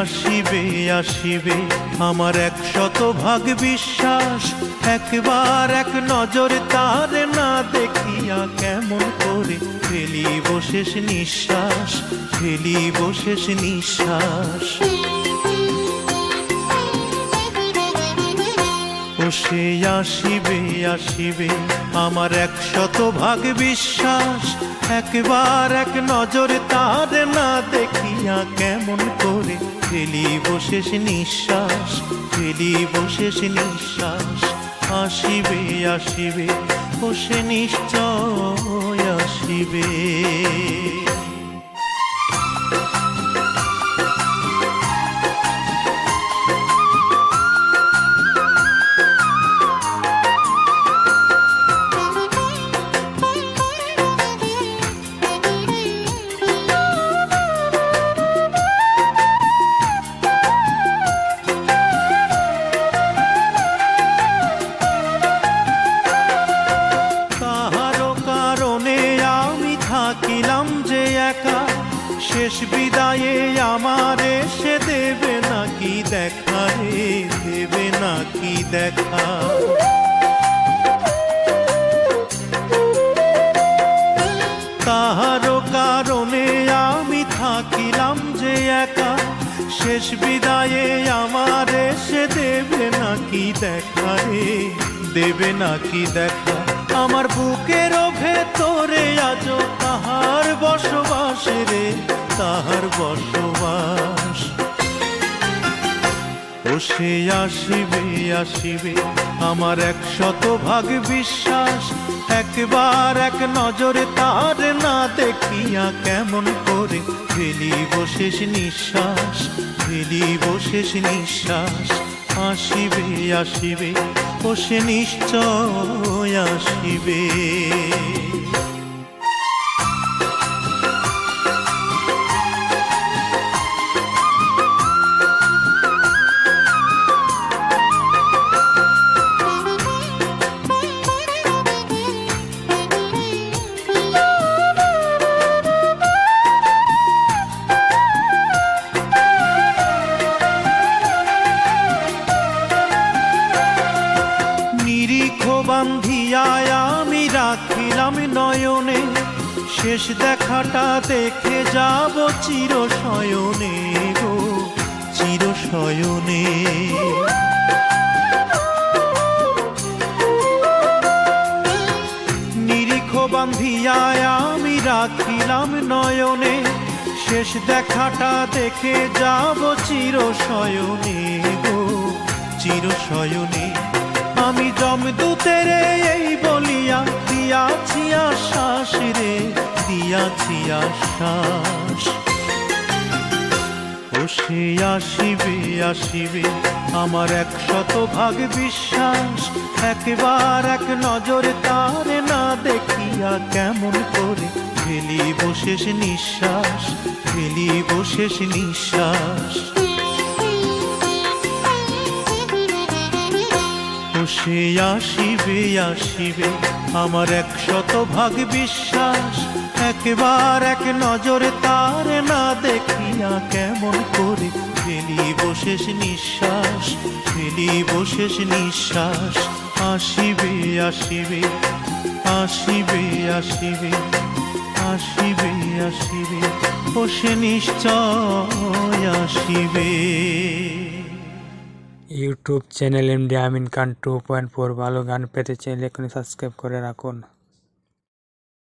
আসিবে আসিবে। আমার একশত ভাগ বিশ্বাস, একবার এক নজর তার না দেখিয়া কেমন করে ফেলি বসেস নিঃশ্বাস ফেলি বসেস নিঃশ্বাস। সে আসিবে আসিবে। আমার একশত ভাগ বিশ্বাস, একবার এক নজরে তার না দেখিয়া কেমন করে ফেলিব শেষ নিঃশ্বাস, ফেলিব শেষ নিঃশ্বাস। আসিবে আসিবে, ও সে নিশ্চয় আসিবে। থাকিলাম যে একা, শেষ বিদায়ে আমার সে দেবে নাকি দেখা রে, দেবে নাকি দেখা? তাহারও কারণে আমি থাকিলাম যে একা, শেষ বিদায়ে আমার সে দেবে নাকি দেখা রে, দেবে নাকি দেখা? আমার বুকেরও ভেতরে আজ তাহার বসবাস রে তাহার বসবাস। ও সে আসিবে আসিবে আমার একশত ভাগ বিশ্বাস। একবার এক নজরে তার না দেখিয়া কেমন করে ফেলিব শেষ নিঃশ্বাস, ফেলিব শেষ নিঃশ্বাস। আসিবে আসিবে ও সে নিশ্চয় আসিবে। বান্ধিয়ায় আমি রাখিলাম নয়নে। শেষ দেখাটা দেখে যাব চির শয়নে গো চির শয়নে নিরিখ বান্ধিয়ায় আমি রাখিলাম নয়নে। শেষ দেখাটা দেখে যাব চির শয়নে গো চির আমি জমদূতের এই বলিয়া দিয়াছি আশ্বাস রে দিয়াছি আশ্বাস ও সে আসিবে আসিবে, আমার একশত ভাগ বিশ্বাস। একবার এক নজর তার না দেখিয়া কেমন করে ফেলিব শেষ নিঃশ্বাস ফেলিব শেষ নিঃশ্বাস। সে আসিবে আসিবে। আমার একশত ভাগ বিশ্বাস, একবার এক নজরে তার না দেখিয়া কেমন করে ফেলিব শেষ নিঃশ্বাস, ফেলিব শেষ নিঃশ্বাস। আসিবে আসিবে আসিবে আসিবে আসিবে আসিবে, ও সে নিশ্চয় আসিবে। YouTube channel MD Amin Khan two point four ভালো গান পেতে চাইলে এখনই সাবস্ক্রাইব করে রাখুন।